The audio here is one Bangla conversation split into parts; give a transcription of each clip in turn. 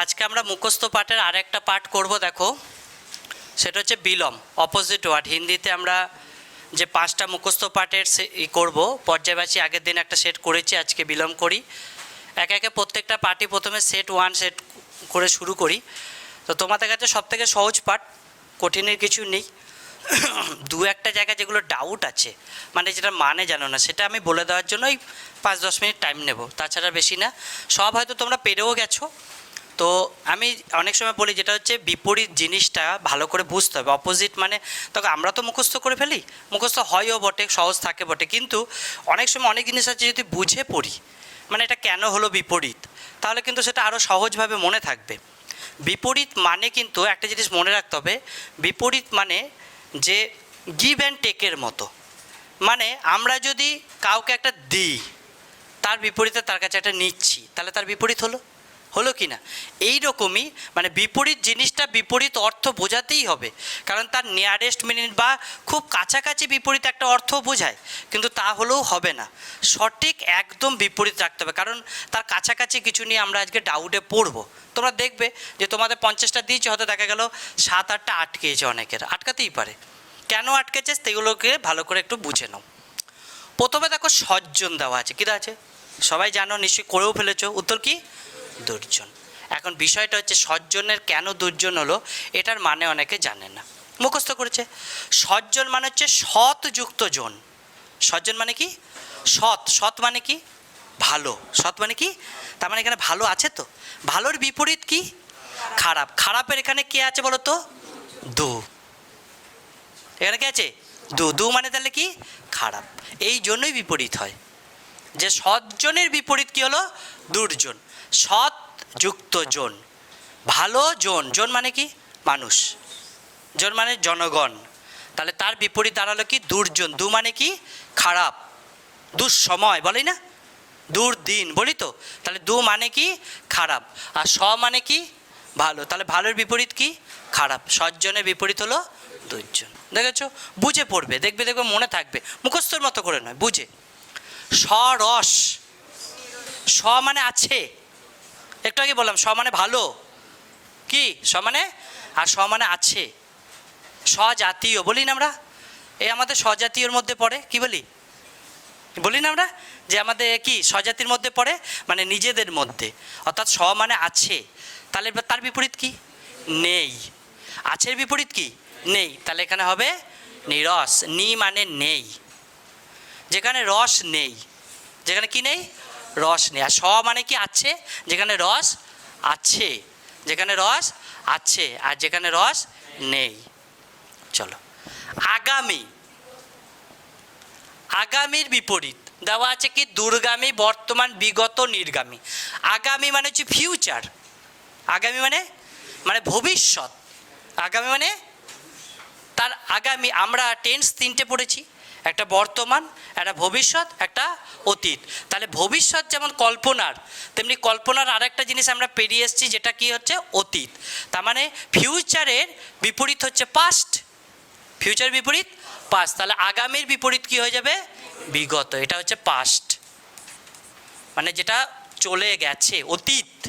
আজকে আমরা মুখস্থ পাঠের আর একটা পাঠ করব, দেখো। সেটা হচ্ছে বিলম অপোজিট ওয়ার্ড হিন্দিতে আমরা যে পাঁচটা মুখস্থ পাঠের করব পর্যায়বাসী আগের দিন একটা সেট করেছি, আজকে বিলম করি। একে একে প্রত্যেকটা পার্টি প্রথমে সেট ওয়ান সেট করে শুরু করি। তো তোমাদের কাছে সব থেকে সহজ পাঠ, কঠিনের কিছু নেই। দু একটা জায়গায় যেগুলো ডাউট আছে মানে যেটা মানে জানো না, সেটা আমি বলে দেওয়ার জন্যই পাঁচ দশ মিনিট টাইম নেব, তাছাড়া বেশি না। সব হয়তো তোমরা পেরেও গেছো। তো আমি অনেক সময় বলি যেটা হচ্ছে বিপরীত জিনিসটা ভালো করে বুঝতে হবে। অপোজিট মানে তখন আমরা তো মুখস্থ করে ফেলি, মুখস্থ হয়ও বটে, সহজ থাকে বটে, কিন্তু অনেক সময় অনেক জিনিস আছে যদি বুঝে পড়ি মানে এটা কেন হলো বিপরীত, তাহলে কিন্তু সেটা আরও সহজভাবে মনে থাকবে। বিপরীত মানে কিন্তু একটা জিনিস মনে রাখতে হবে, বিপরীত মানে যে গিভ অ্যান্ড টেকের মতো। মানে আমরা যদি কাউকে একটা দিই, তার বিপরীতে তার কাছে একটা নিচ্ছি, তাহলে তার বিপরীত হলো? হলো কি না এই রকমই মানে বিপরীত জিনিসটা বিপরীত অর্থ বোঝাতেই হবে। কারণ তার নিয়ারেস্ট মিনিট বা খুব কাছাকাছি বিপরীত একটা অর্থ বোঝায়, কিন্তু তা হলেও হবে না। সঠিক একদম বিপরীত রাখতে হবে। কারণ তার কাছাকাছি কিছু নিয়ে আমরা আজকে ডাউটে পড়ব। তোমরা দেখবে যে তোমাদের পঞ্চাশটা দিয়েছে, হয়তো দেখা গেল সাত আটটা আটকেছে অনেকের। আটকাতেই পারে। কেন আটকেছে সেগুলোকে ভালো করে একটু বুঝে নাও। প্রথমে দেখো সজ্জন দেওয়া আছে। কী আছে? সবাই জানো, নিশ্চয়ই করেও ফেলেছো। উত্তর কি? দুর্জন। এখন বিষয়টা হচ্ছে সজ্জনের কেন দুর্জন হলো, এটার মানে অনেকে জানে না। মুখস্থ করেছে। সজ্জন মানে হচ্ছে সৎযুক্ত জন। সজ্জন মানে কি? সৎ। সৎ মানে কি? ভালো। সৎ মানে কি? তার মানে এখানে ভালো আছে তো? ভালোর বিপরীত কি? খারাপ। খারাপের এখানে কে আছে বলো তো? দু। এখানে কি আছে? দু। দু মানে তাহলে কি? খারাপ। এই জন্যই বিপরীত হয়। যে সজ্জনের বিপরীত কি হলো? দুর্জন। সৎ যুক্ত জন। ভালো জন জন মানে কি? মানুষ। জন মানে জনগণ। তাহলে তার বিপরীত দাঁড়াল কি? দুর্জন। দু মানে কি? খারাপ। দুঃসময় বলি না? দুর্দিন, বলি তো? তাহলে দু মানে কি? খারাপ। আর স মানে কি? ভালো। তাহলে ভালোর বিপরীত কি? খারাপ। সজ্জনের বিপরীত হলো দুর্জন। দেখেছ? বুঝে পড়বে। দেখবে দেখবে, মনে থাকবে। মুখস্থর মতো করে নয়, বুঝে। সরস স মানে আছে। একটু আগে বললাম স মানে ভালো। কি? স মানে আর স মানে আছে। স্বজাতীয়, বলি না আমরা? এ আমাদের স্বজাতীয়র মধ্যে পড়ে, কি বলি? বলি না আমরা? যে আমাদের কি, স্বজাতির মধ্যে পড়ে মানে নিজেদের মধ্যে। অর্থাৎ স মানে আছে। তাহলে তার বিপরীত কি? নেই। আছের বিপরীত কি? নেই। তাহলে এখানে হবে নিরস। নি মানে নেই। যেখানে রস নেই। যেখানে কি নেই? রস নেই। আর স মানে কি? আছে। যেখানে রস আছে। যেখানে রস আছে। আর যেখানে রস নেই। চলো। আগামী। আগামীর বিপরীত। দেওয়া আছে কি? দুর্গামী, বর্তমান, বিগত, নির্গামী। আগামী মানে হচ্ছে ফিউচার আগামী মানে মানে ভবিষ্যৎ। আগামী মানে তার আগামী। আমরা টেন্স তিনটে পড়েছি। একটা বর্তমান, একটা ভবিষ্যৎ, একটা অতীত। তাহলে ভবিষ্যৎ যেমন কল্পনার, তেমনি কল্পনার আরেকটা জিনিস আমরা পেরিয়ে এসেছি, যেটা কি হচ্ছে? অতীত। তার মানে ফিউচারের বিপরীত হচ্ছে পাস্ট ফিউচার বিপরীত পাস্ট তাহলে আগামীর বিপরীত কি হয়ে যাবে? বিগত। এটা হচ্ছে পাস্ট মানে যেটা চলে গেছে, অতীত।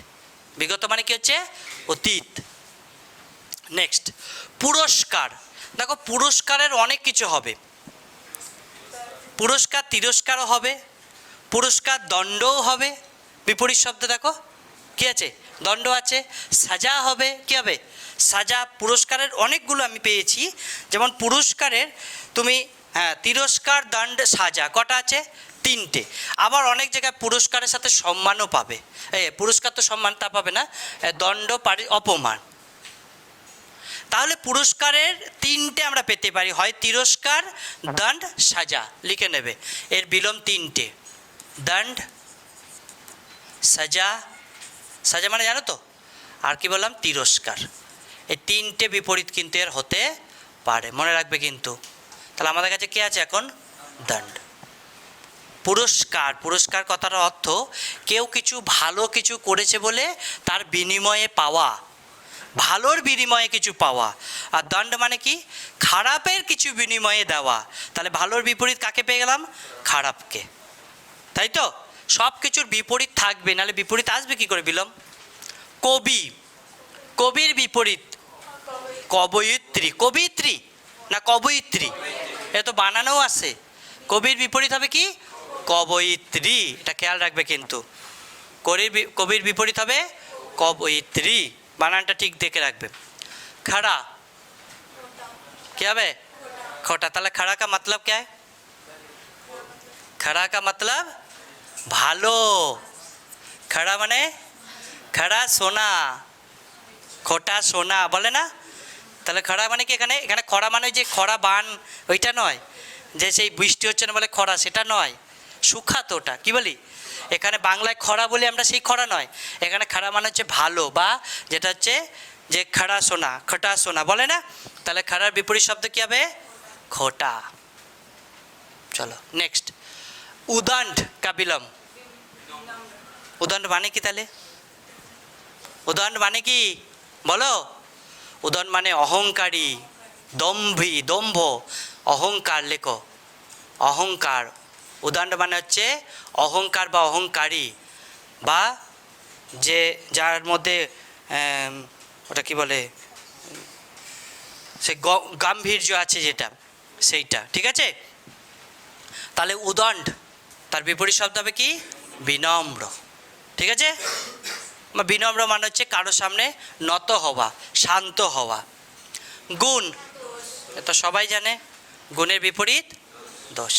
বিগত মানে কি হচ্ছে? অতীত। নেক্সট পুরস্কার। দেখো, পুরস্কারের অনেক কিছু হবে। পুরস্কার তিরস্কারও হবে, পুরস্কার দণ্ডও হবে। বিপরীত শব্দ দেখো, কি আছে? দণ্ড আছে, সাজা হবে, কি হবে? সাজা পুরস্কারের অনেকগুলো আমি পেয়েছি। যেমন পুরস্কারের তুমি হ্যাঁ তিরস্কার, দণ্ড, সাজা, কটা আছে? তিনটে। আবার অনেক জায়গায় পুরস্কারের সাথে সম্মানও পাবে। এ, পুরস্কার তো সম্মান তা পাবে না। দণ্ড পারি, অপমান। তাহলে পুরস্কারের তিনটে আমরা পেতে পারি হয় তিরস্কার দণ্ড সাজা লিখে নেবে। এর বিলোম তিনটে। দণ্ড সাজা সাজা মানে জানো তো? আর কি বললাম? তিরস্কার। এই তিনটে বিপরীত কিন্তু এর হতে পারে মনে রাখবে কিন্তু। তাহলে আমাদের কাছে কে আছে এখন? দণ্ড। পুরস্কার পুরস্কার কথার অর্থ কেউ কিছু ভালো কিছু করেছে বলে তার বিনিময়ে পাওয়া। ভালোর বিনিময়ে কিছু পাওয়া। আর দণ্ড মানে কি? খারাপের কিছু বিনিময়ে দেওয়া। তাহলে ভালোর বিপরীত কাকে পেয়ে গেলাম? খারাপকে। তাই তো? সব কিছুর বিপরীত থাকবে, নাহলে বিপরীত আসবে কি করে বিলম কবি। কবির বিপরীত। কবয়িত্রী। কবিত্রী না কবয়িত্রী? এ তো বানানোও আছে। কবির বিপরীত হবে কি? কবয়িত্রী। এটা খেয়াল রাখবে কিন্তু। কবির কবির বিপরীত হবে কবয়িত্রী। বানানটা ঠিক দেখে রাখবে खड़ा क्या बे खोटा তাহলে खड़ा का मतलब क्या है खड़ा का मतलब ভালো খড়া মানে খড়া সোনা খোটা সোনা বলে না তাহলে খরা মানে কি এখানে এখানে খরা মানে ওই যে খরা বান ওইটা নয় যে সেই বৃষ্টি হচ্ছে না বলে খরা সেটা নয় সুখাত ওটা কি বলি এখানে বাংলায় খরা বলি আমরা সেই খরা নয়। এখানে খরা মানে হচ্ছে ভালো বা যেটা হচ্ছে যে খড়া সোনা, খোটা সোনা, বলে না? তাহলে খরার বিপরীত শব্দ কী হবে? খোটা। চলো নেক্সট উদণ্ড কাবিলম। উদণ্ড মানে কি তাহলে? উদণ্ড মানে কি? বলো। উদন মানে অহংকারী, দম্ভী, দম্ভ। অহংকার লেখো। অহংকার উদণ্ড মানে হচ্ছে অহংকার বা অহংকারী বা যে যার মধ্যে ওটা কি বলে? সে গাম্ভীর্য আছে যেটা, সেইটা, ঠিক আছে? তাহলে উদণ্ড, তার বিপরীত শব্দ হবে কি? বিনম্র, ঠিক আছে? বিনম্র মানে হচ্ছে কারও সামনে নত হওয়া, শান্ত হওয়া। গুণ, এটা সবাই জানে, গুণের বিপরীত দোষ।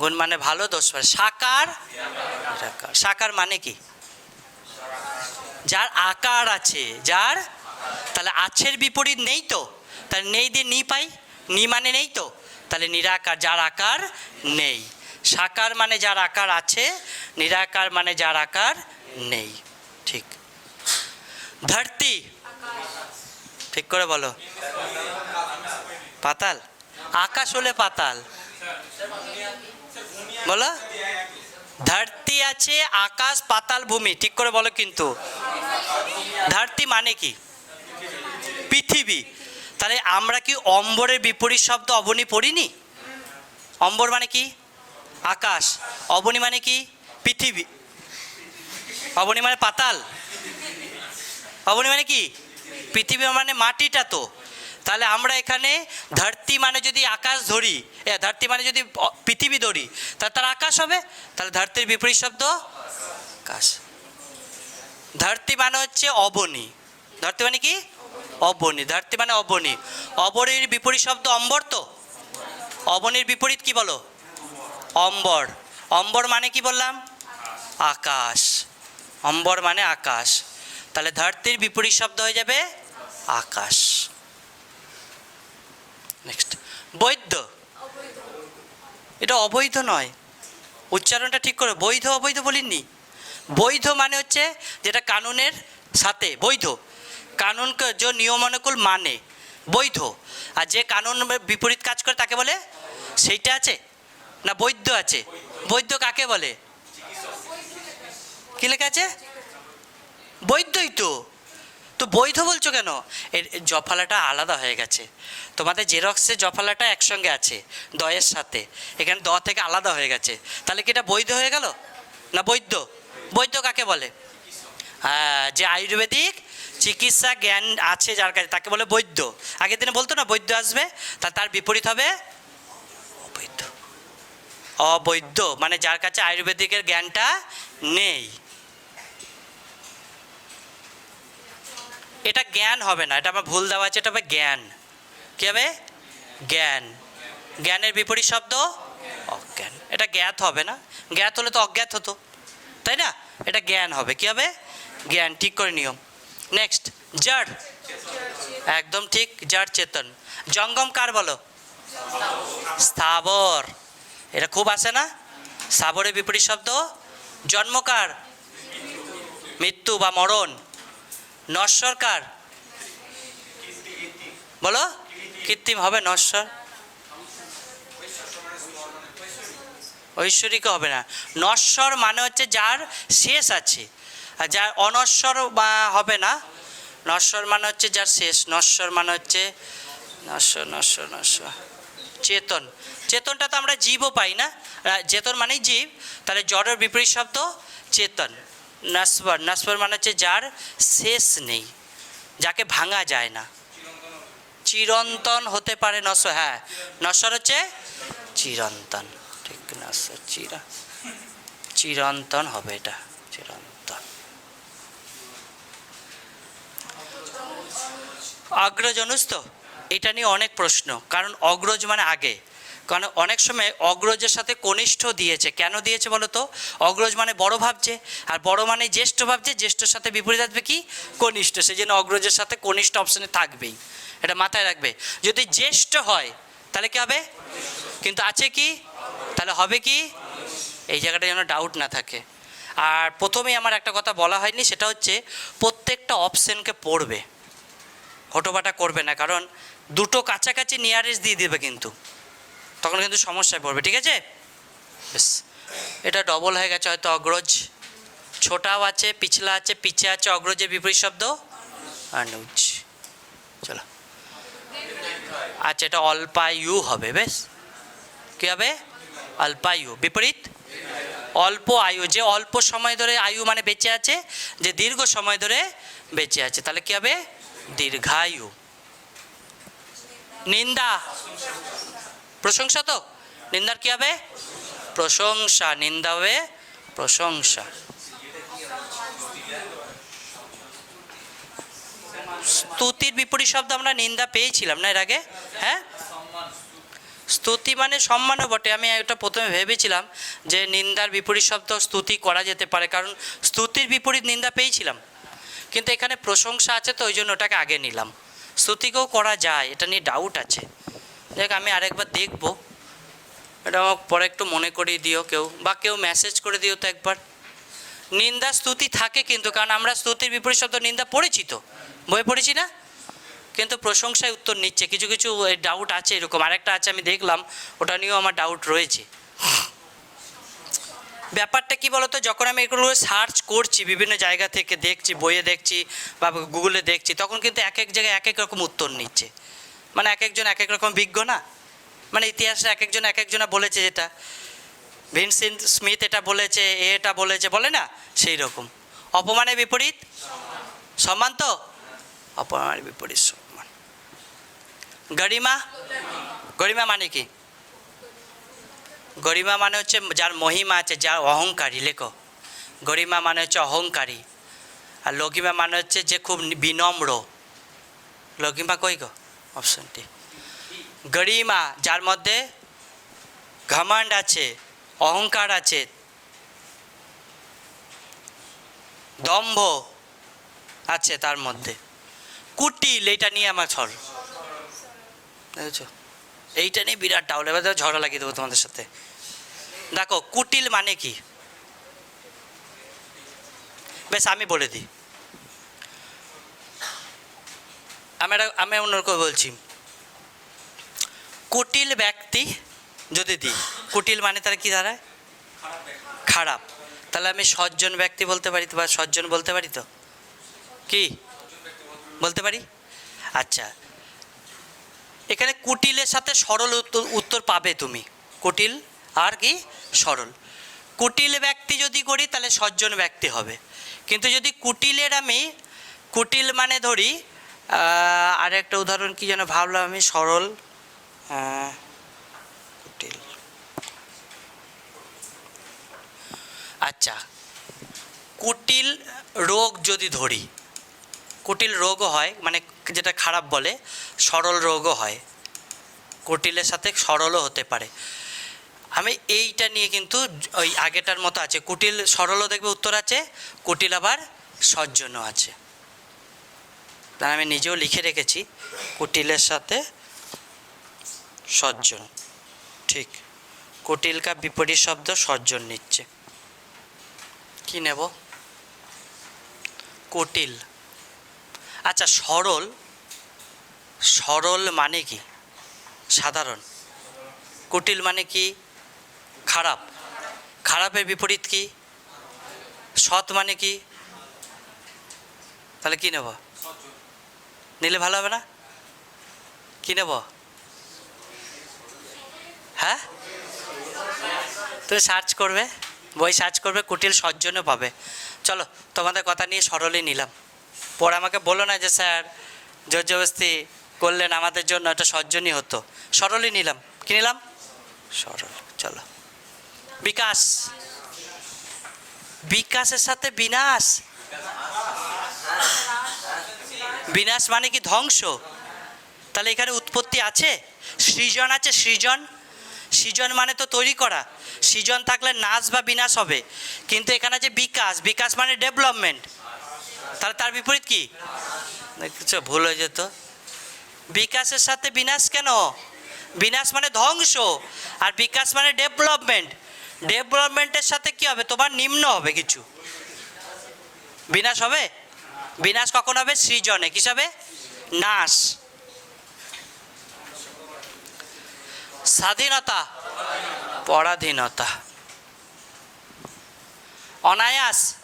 গুণ মানে ভালো, দোষ মানে সাকার। সাকার। মানে কি? যার আকার আছে, যার, তাহলে আছের বিপরীত নেই তো? তাহলে নেই দিয়ে নি পাই, নি মানে নেই তো? তাহলে নিরাকার, যার আকার নেই। সাকার মানে যার আকার আছে, নিরাকার মানে যার আকার নেই। ঠিক। ধরতি। ঠিক করে বলো। পাতাল। আকাশ হলে পাতাল। বলো। ধরতি আছে আকাশ পাতাল ভূমি, ঠিক করে বলো কিন্তু। ধরতি মানে কি? পৃথিবী। তাহলে আমরা কি অম্বরের বিপরীত শব্দ অবনী পড়িনি? অম্বর মানে কি? আকাশ। অবনী মানে কি? পৃথিবী। অবনী মানে পাতাল। অবনী মানে কি? পৃথিবী মানে মাটিটা তো। তাহলে আমরা এখানে ধরতি মানে যদি আকাশ ধরি ধরতি মানে যদি পৃথিবী ধরি, তাহলে তার আকাশ হবে? তাহলে ধরতির বিপরীত শব্দ আকাশ। ধরতি মানে হচ্ছে অবনী। ধরতি মানে কি? অবনী। ধরতি মানে অবনী। অবনীর বিপরীত শব্দ অম্বর তো? অবনীর বিপরীত কি বলো? অম্বর। অম্বর মানে কি বললাম? আকাশ। অম্বর মানে আকাশ। তাহলে ধরতির বিপরীত শব্দ হয়ে যাবে আকাশ। নেক্সট বৈধ। এটা অবৈধ নয়। উচ্চারণটা ঠিক করে। বৈধ, অবৈধ বলিনি। বৈধ মানে হচ্ছে যেটা কানুনের সাথে, বৈধ। কানুনকে যে নিয়মানুকূল মানে বৈধ। আর যে কানুন বিপরীত কাজ করে তাকে বলে সেইটা আছে না বৈধ আছে? বৈধ কাকে বলে? কি লেখা আছে? বৈধই তো। তো বৈধ বলছো কেন? এর জফালাটা আলাদা হয়ে গেছে। তোমাদের জেরক্সে জফালাটা একসঙ্গে আছে, দয়ের সাথে। এখানে দ থেকে আলাদা হয়ে গেছে। তাহলে কি এটা বৈধ হয়ে গেল? না বৈধ? বৈধ কাকে বলে? হ্যাঁ যে আয়ুর্বেদিক চিকিৎসা জ্ঞান আছে যার কাছে, তাকে বলে বৈদ্য আগের দিনে বলতো না বৈদ্য আসবে, তা তার বিপরীত হবে? অবৈধ। অবৈধ মানে যার কাছে আয়ুর্বেদিকের জ্ঞানটা নেই। এটা জ্ঞান হবে না, এটা আমার ভুল দেওয়া আছে, এটা হবে জ্ঞান। কী হবে? জ্ঞান। জ্ঞানের বিপরীত শব্দ অজ্ঞান। এটা জ্ঞাত হবে না। জ্ঞাত হলে তো অজ্ঞাত হতো, তাই না? এটা জ্ঞান হবে। কী হবে? জ্ঞান, ঠিক করে নিয়ম নেক্সট জড়। একদম ঠিক, জড় চেতন। জঙ্গম কার বলো? স্থাবর। এটা খুব আসে না? স্থাবরের বিপরীত শব্দ জন্মকার মৃত্যু বা মরণ। নশ্বর কার বলো, কৃত্রিম হবে নশ্বর ঐশ্বরিক হবে না। নশ্বর মানে হচ্ছে যার শেষ আছে। আর যার অনশ্বর হবে না। নশ্বর মানে হচ্ছে যার শেষ। নশ্বর মানে হচ্ছে নশ্বর নশ্বর নশ্বর চেতন। চেতনটা তো আমরা জীবও পাই না। চেতন মানেই জীব। তাহলে জড়ের বিপরীত শব্দ চেতন। নাসবার নাসবার মানে হচ্ছে যার শেষ নেই, যাকে ভাঙা যায় না। চিরন্তন হতে পারে নশ্বর হ্যাঁ নশ্বর হচ্ছে চিরন্তন, ঠিক নশ্বর চিরা, চিরন্তন হবে এটা, চিরন্তন। অগ্রজনুস তো, এটা নিয়ে অনেক প্রশ্ন, কারণ অগ্রজ মানে আগে। কারণ অনেক সময় অগ্রজের সাথে কনিষ্ঠ দিয়েছে। কেন দিয়েছে বলো তো? অগ্রজ মানে বড় ভাবছে, আর বড় মানে জ্যেষ্ঠ ভাবছে, জ্যেষ্ঠর সাথে বিপরীত আসবে কি? কনিষ্ঠ সেই জন্য অগ্রজের সাথে কনিষ্ঠ অপশনে থাকবেই। এটা মাথায় রাখবে। যদি জ্যেষ্ঠ হয়, তাহলে কি হবে? কিন্তু আছে কি? তাহলে হবে কি? এই জায়গাটা যেন ডাউট না থাকে। আর প্রথমেই আমার একটা কথা বলা হয়নি, সেটা হচ্ছে প্রত্যেকটা অপশনকে পড়বে। হটোবাটা করবে না, কারণ দুটো কাছাকাছি নিয়ারেস্ট দিয়ে দেবে কিন্তু। তখন কিন্তু সমস্যায় পড়বে, ঠিক আছে? বেশ এটা ডবল হয়ে গেছে হয়তো অগ্রজ। ছোটাও আছে, পিছলা আছে, পিছে আছে অগ্রজের বিপরীত শব্দ অনুজ। চলো। আচ্ছা এটা অল্পায়ু হবে, বেশ। কী হবে? অল্পায়ু বিপরীত। অল্প আয়ু, যে অল্প সময় ধরে আয়ু মানে বেঁচে আছে, যে দীর্ঘ সময় ধরে বেঁচে আছে, তাহলে কী হবে? দীর্ঘায়ু। নিন্দা। প্রশংসা তো? নিন্দার কি হবে? প্রশংসা, নিন্দা হবে, প্রশংসা। স্তুতির বিপরীত শব্দ আমরা নিন্দা পেয়েছিলাম না এর আগে? হ্যাঁ? স্তুতি মানে সম্মানও বটে। আমি এটা প্রথমে ভেবেছিলাম যে নিন্দার বিপরীত শব্দ স্তুতি করা যেতে পারে, কারণ স্তুতির বিপরীত নিন্দা পেয়েছিলাম। কিন্তু এখানে প্রশংসা আছে, তো ওই জন্য ওটাকে আগে নিলাম। স্তুতিকেও করা যায়, এটা নিয়ে ডাউট আছে। দেখ, আমি আরেকবার দেখব। এটা আমাকে পরে একটু মনে করিয়ে দিও কেউ, বা কেউ মেসেজ করে দিও তো একবার। নিন্দা, স্তুতি থাকে কিন্তু, কারণ আমরা স্তুতির বিপরীত শব্দ নিন্দা পড়েছি তো বই পড়েছি না? কিন্তু প্রশংসায় উত্তর নিচ্ছে। কিছু কিছু ডাউট আছে এরকম। আরেকটা আছে, আমি দেখলাম, ওটা নিয়েও আমার ডাউট রয়েছে। ব্যাপারটা কি বলতো? যখন আমি এগুলো সার্চ করছি, বিভিন্ন জায়গা থেকে দেখছি, বইয়ে দেখছি, বা গুগলে দেখছি, তখন কিন্তু এক এক জায়গায় এক এক রকম উত্তর নিচ্ছে। মানে এক একজন এক এক রকম বিজ্ঞ না? মানে ইতিহাসে এক একজন এক একজনা বলেছে যেটা। ভিনসেন্ট স্মিথ এটা বলেছে, এ এটা বলেছে, বলে না? সেই রকম। অপমানের বিপরীত? সম্মান তো? অপমানের বিপরীত সম্মান গরিমা? গরিমা মানে কি? গরিমা মানে হচ্ছে যার মহিমা আছে, যার অহংকারী, লেখো। গরিমা মানে হচ্ছে অহংকারী। আর লঘিমা মানে হচ্ছে যে খুব বিনম্র। লঘিমা কই গো? অপশনটি গরিমা, যার মধ্যে ঘমান্ড আছে, অহংকার আছে, দম্ভ আছে তার মধ্যে। কুটিল এইটা নিয়ে আমার ছড় বুঝেছ এইটা নিয়ে বিরাট ডাউল এবার তো ঝগড়া লাগিয়ে দেবো তোমাদের সাথে। দেখো, কুটিল মানে কি? বেশ, আমি বলে দিই। আমি একটা, আমি অন্যরকম বলছি। কুটিল ব্যক্তি যদি দিই, কুটিল মানে তারা কি দাঁড়ায়? খারাপ। তাহলে আমি সজ্জন ব্যক্তি বলতে পারি তো, বা সজ্জন বলতে পারি তো? কি? বলতে পারি? আচ্ছা। এখানে কুটিলের সাথে সরল উত্তর পাবে তুমি। কুটিল আর কি? সরল। কুটিল ব্যক্তি যদি করি, তাহলে সজ্জন ব্যক্তি হবে। কিন্তু যদি কুটিলের আমি, কুটিল মানে ধরি আর একটা উদাহরণ কি যেন ভাবলাম আমি? সরল। কুটিল। আচ্ছা। কুটিল রোগ যদি ধরি, কুটিল রোগও হয় মানে যেটা খারাপ বলে, সরল রোগও হয়। কুটিলের সাথে সরলও হতে পারে। আমি এইটা নিয়ে কিন্তু ওই আগেটার মতো আছে। কুটিল সরলও দেখবে উত্তর আছে, কুটিল আবার সজ্জনও আছে। তাই আমি নিজেও লিখে রেখেছি, কুটিলের সাথে সজ্জন। ঠিক, কুটিল কা বিপরীত শব্দ সজ্জন নিচ্ছে। কি নেব? কুটিল। আচ্ছা সরল। সরল মানে কি? সাধারণ। কুটিল মানে কি? খারাপ। খারাপের বিপরীত কি? সৎ মানে কি? তাহলে কি নেব? নিলে ভালো হবে না? কি নেব? হ্যাঁ? তুমি সার্চ করবে, বই সার্চ করবে, কুটিল সজ্জনও পাবে। চলো, তোমাদের কথা নিয়ে সরলই নিলাম। পরে আমাকে বলো না যে, স্যার জোর করলেন আমাদের জন্য, এটা সজ্জনই হতো। সরলই নিলাম। কি নিলাম? সরল, চলো। বিকাশ। বিকাশের সাথে বিনাশ? বিনাশ মানে কি ধ্বংস? তাহলে এখানে উৎপত্তি আছে? সৃজন আছে, সৃজন। সৃজন মানে তো তৈরি করা। সৃজন থাকলে নাশ বা বিনাশ হবে। কিন্তু এখানে যে বিকাশ। বিকাশ মানে ডেভেলপমেন্ট। তাহলে তার বিপরীত কি? দেখছ ভুল হয়ে যেত। বিকাশের সাথে বিনাশ কেন? বিনাশ মানে ধ্বংস। আর বিকাশ মানে ডেভেলপমেন্ট। ডেভেলপমেন্টের সাথে কি হবে? তোমার নিম্ন হবে কিছু। বিনাশ হবে? বিনাশ কখন হবে? সৃজনে। কিস হবে নাশ। স্বাধীনতা। পরাধীনতা। অনায়াস।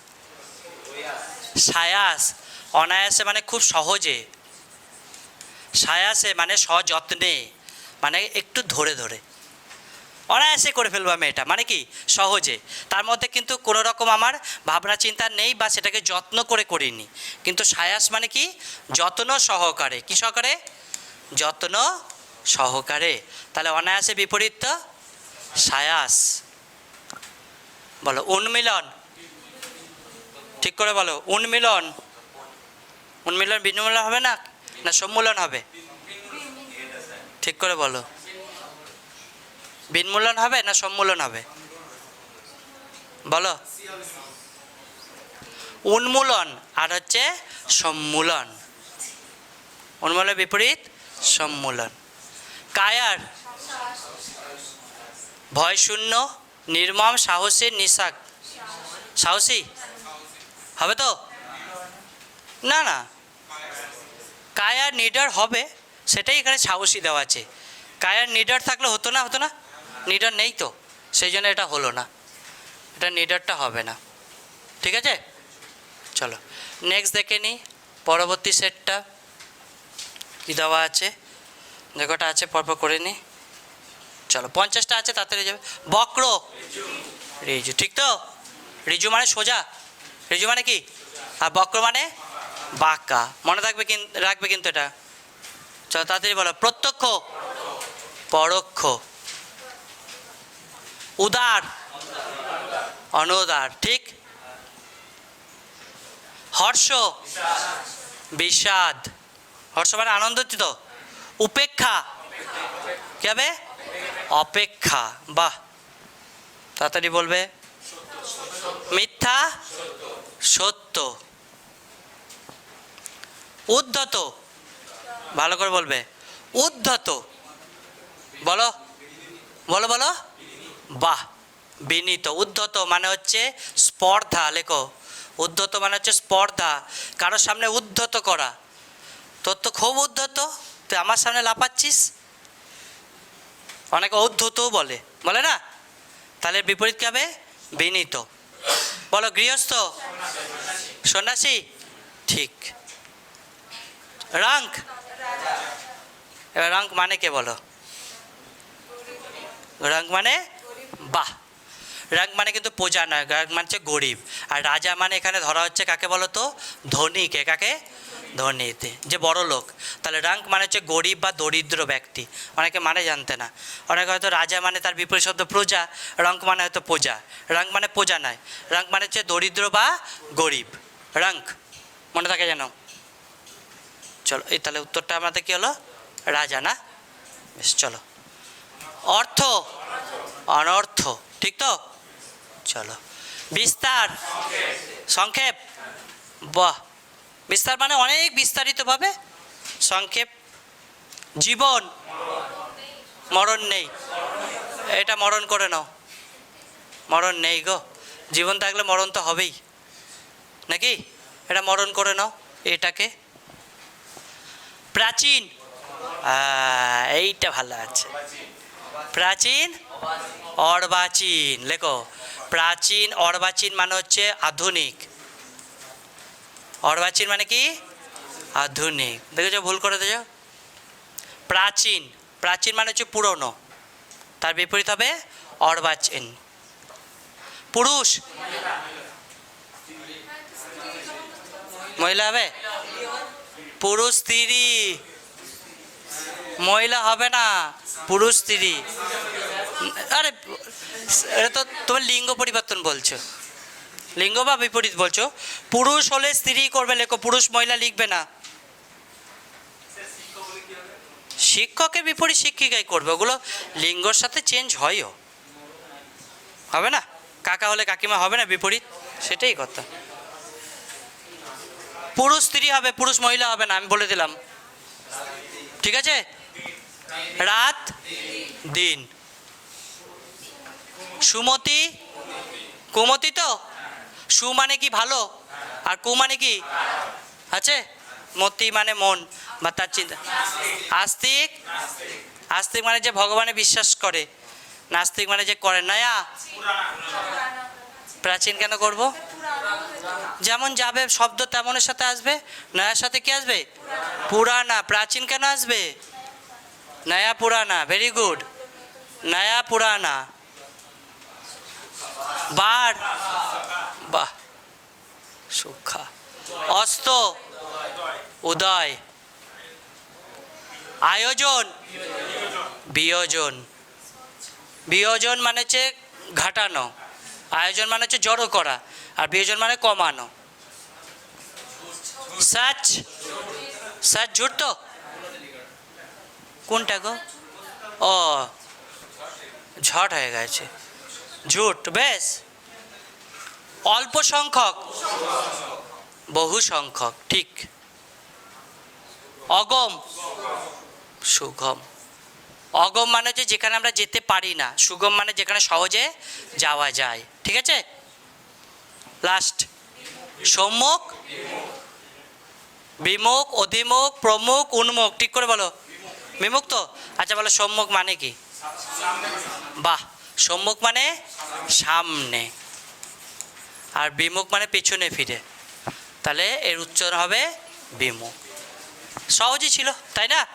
সায়াস। অনায়াসে মানে খুব সহজে। সায়াসে মানে সযত্নে। মানে একটু ধরে ধরে। অনায়াসে করে ফেলব আমি এটা মানে কি? সহজে। তার মধ্যে কিন্তু কোনো রকম আমার ভাবনা চিন্তা নেই বা সেটাকে যত্ন করে করিনি। কিন্তু সায়াস মানে কি? যত্ন সহকারে। কি সহকারে? যত্ন সহকারে। তাহলে অনায়াসে বিপরীত তো সায়াস। বলো, উন্মিলন। ঠিক করে বলো, উন্মিলন। উন্মিলন বিন্মূলন হবে না? না সম্মূলন হবে? ঠিক করে বলো। বিন্মূলন হবে না সম্মূলন হবে? বলো। উন্মূলন আর হচ্ছে সম্মূলন। উন্মূলনের বিপরীত, সম্মূলন। কায়ার। ভয় শূন্য, নির্মম, সাহসী, নিশাক। সাহসী? হবে তো? না না। কায়ার নিডার হবে, সেটাই এখানে সাহসী দেওয়া আছে। কায়ার নিডার থাকলে হতো না হতো না? নিডার নেই তো, সেই জন্য এটা হলো না। এটা নিডারটা হবে না। ঠিক আছে? চলো নেক্সট দেখে নিই পরবর্তী সেটটা কী দেওয়া আছে? দেখোটা আছে, পরপর করে নিই চলো, পঞ্চাশটা আছে, তাড়াতাড়ি যাবে। বক্র! রিজু, ঠিক তো? রিজু মানে সোজা। রিজু মানে কি? আর বক্র মানে বাঁকা। মনে থাকবে রাখবে কিন্তু এটা। চলো, তাড়াতাড়ি বলো, প্রত্যক্ষ? পরোক্ষ। উদার। অনুদার, ঠিক? হর্ষ। বিষাদ। হর্ষ মানে আনন্দিত। উপেক্ষা। কি হবে? অপেক্ষা। বাহ। তাড়াতাড়ি বলবে। মিথ্যা। সত্য। উদ্ধত। ভালো করে বলবে। উদ্ধত। বলো। বলো বলো। বাহ, বিনীত। উদ্ধত মানে হচ্ছে স্পর্ধা, লেখো। উদ্ধত মানে হচ্ছে স্পর্ধা, কারোর সামনে উদ্ধত করা। তোর তো খুব উদ্ধত, তুই আমার সামনে লাপাচ্ছিস অনেকে ঔদ্ধতও বলে বলে না? তাহলে বিপরীত কী হবে? বিনীত। বলো, গৃহস্থ? সন্ন্যাসী? ঠিক। রাঙ্ক? এবার রাঙ্ক মানে কে বলো? রাঙ্ক মানে বাহ। রাঙ্ক মানে কিন্তু প্রজা নয় রাঙ্ক মানে হচ্ছে গরিব। আর রাজা মানে এখানে ধরা হচ্ছে কাকে বলো তো ধনীকে কাকে? ধনীতে। যে বড় লোক। তাহলে রাঙ্ক মানে হচ্ছে গরিব বা দরিদ্র ব্যক্তি। অনেকে মানে জানতে না। অনেকে হয়তো রাজা মানে তার বিপরীত শব্দ প্রজা রঙ্ক মানে হয়তো প্রজা। রাঙ্ক মানে প্রজা নয়। রাঙ্ক মানে হচ্ছে দরিদ্র বা গরিব। রাঙ্ক মনে থাকে যেন? চলো, এই তাহলে উত্তরটা আমাদের কি হলো? রাজা না? বেশ, চলো। অর্থ। অনর্থ। ঠিক তো? চলো। বিস্তার। সংক্ষেপ। বাহ। বিস্তার মানে অনেক বিস্তারিতভাবে। সংক্ষেপ। জীবন। মরণ নেই। এটা মরণ করে নাও। মরণ নেই গো। জীবন থাকলে মরণ তো হবেই। নাকি? এটা মরণ করে নাও এটাকে। প্রাচীন। এইটা ভালো আছে। প্রাচীন অর্বাচীন লেখো প্রাচীন অর্বাচীন মানে হচ্ছে আধুনিক অর্বাচীন মানে কি আধুনিক দেখেছ ভুল করে দিয়েছ প্রাচীন প্রাচীন মানে হচ্ছে পুরনো তার বিপরীত হবে অর্বাচীন পুরুষ মহিলা হবে পুরুষ স্ত্রী মহিলা হবে না পুরুষ স্ত্রী আরে, এটা তো তোমার লিঙ্গ পরিবর্তন বলছো। লিঙ্গ বা বিপরীত বলছো? পুরুষ হলে স্ত্রী করবে, লেখো, পুরুষ মহিলা লিখবে না। শিক্ষকের বিপরীত শিক্ষিকাই করবে, ওগুলো লিঙ্গর সাথে চেঞ্জ হয়ও। হবে না? কাকা হলে কাকিমা হবে না বিপরীত? সেটাই কথা। পুরুষ স্ত্রী হবে, পুরুষ মহিলা হবে না, আমি বলে দিলাম। ঠিক আছে? রাত, দিন। সুমতি? কুমতি তো? সু মানে কি ভালো? আর কু মানে কি? আছে? মতি মানে মন, বা তার চিন্তা। আস্তিক? আস্তিক মানে যে ভগবানে বিশ্বাস করে। নাস্তিক মানে যে করে। নয়া? প্রাচীন কেন করব? যেমন যাবে, শব্দ তেমনের সাথে আসবে। নয়ার সাথে কি আসবে? পুরানা। প্রাচীন কেন আসবে? নয়া পুরানা। ভেরি গুড নয়া পুরানা। বার। বাহ, সুখা। অস্ত। উদয়। আয়োজন। বিয়োজন। বিয়োজন মানে হচ্ছে ঘাটানো। আয়োজন মানে হচ্ছে জড়ো করা। আর বিয়োজন মানে কমানো। সাচ সাচ ঝুট তো? কোনটা গো? ও, ঝট হয়ে গেছে। ঝুট, বেশ। অল্প সংখ্যক? বহু সংখ্যক, ঠিক। অগম? সুগম। অগম মানে হচ্ছে যেখানে আমরা যেতে পারি না, সুগম মানে যেখানে সহজে যাওয়া যায়, ঠিক আছে? লাস্ট সম্মুখ, বিমুখ, অধিমুখ, প্রমুখ, উন্মুখ, ঠিক করে বলো। বিমুখ তো? আচ্ছা বলো, সম্মুখ মানে কি? বাহ, সম্মুখ মানে সামনে। আর বিমুখ মানে পেছনে ফিরে। তাহলে এর উচ্চারণ হবে বিমুখ। সহজই ছিল তাই না?